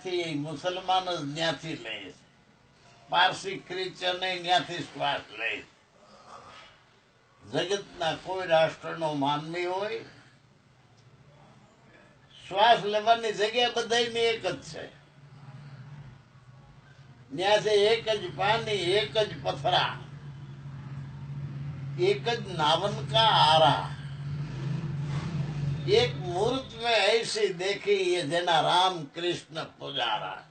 ત્યાંથી મુસલમાન જ ત્યાંથી લઈશ પારસી ક્રિશ્ચન ત્યાંથી શ્વાસ લઈશ જગતના કોઈ રાષ્ટ્રનો માનવી હોય, શ્વાસ લેવાની જગ્યા બધાની એક જ છે. ત્યાં એક જ પાણી એક જ પથરા, એક જ નાવનકા આરા. एक मूर्त में ऐसी देखी ये જેના રામ કૃષ્ણ પુજારા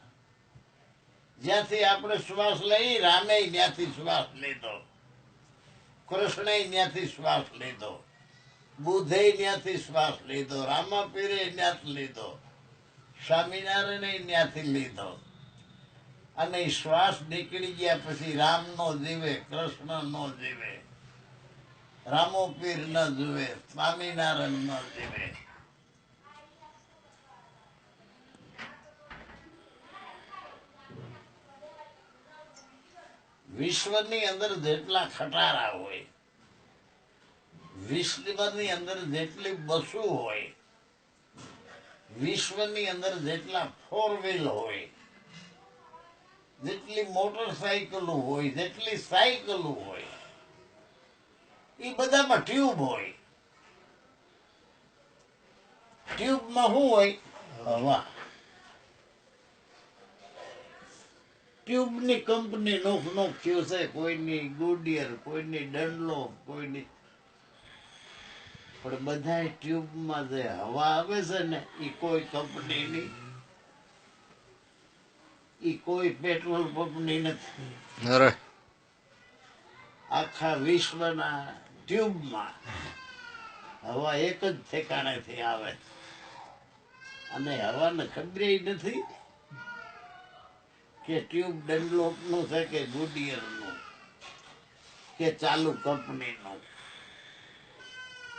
જ્યાંથી આપણે શ્વાસ લઈ રામે ત્યાંથી શ્વાસ લીધો કૃષ્ણે ત્યાંથી શ્વાસ લીધો બુદ્ધે ત્યાંથી શ્વાસ લીધો રામાપીરે ત્યાંથી લીધો સ્વામિનારાયણે ત્યાંથી લીધો અને ઈ શ્વાસ નીકળી ગયા પછી રામ નો જીવે કૃષ્ણ નો જીવે રામો પીર ન જુએ, સ્વામિનારાયણ ન જીવે. વિશ્વની અંદર જેટલા ખટારા હોય, વિશ્વની અંદર જેટલી બસો હોય, વિશ્વની અંદર જેટલા ફોર વ્હીલ હોય, જેટલી મોટરસાયકલો હોય, જેટલી સાયકલો હોય એ બધામાં ટ્યુબ હોય. ટ્યુબમાં શું હોય? હવા ટ્યુબની કંપની નોખ નોખ થયું છે. કોઈની ગુડિયર કોઈની ડંડલો કોઈની પણ બધા ટ્યુબમાં જે હવા આવે છે ને એ કોઈ કંપનીની એ કોઈ પેટ્રોલ પંપની નથી. આખા વિશ્વના ટ્યુબમાં. હવા એક જ ઠેકાણેથી આવે. અને હવાને ખબર નથી કે ટ્યુબ ડનલોપનું છે કે ગુડિયરનું, કે ચાલુ કંપનીનું.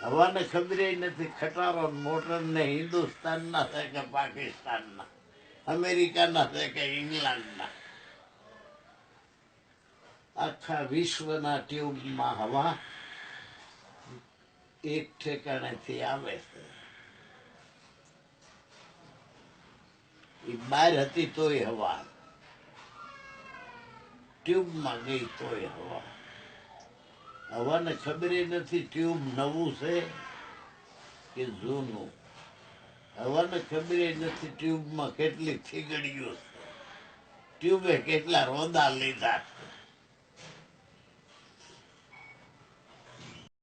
હવાને ખબર નથી ખટારો મોટર ને હિન્દુસ્તાનના છે કે પાકિસ્તાનના, અમેરિકાના છે કે ઇંગ્લેન્ડના. આખા વિશ્વના ટ્યુબમાં હવા એક ઠેકાણેથી આવે છે. એ બહાર હતી તોય હવા. ટ્યુબમાં ગઈ તોય હવા. હવાને ખબર નથી ટ્યુબ નવું છે કે જૂનું. હવાને ખબર નથી ટ્યુબમાં કેટલી થીગડીઓ છે. ટ્યુબે કેટલા રોદા લીધા છે.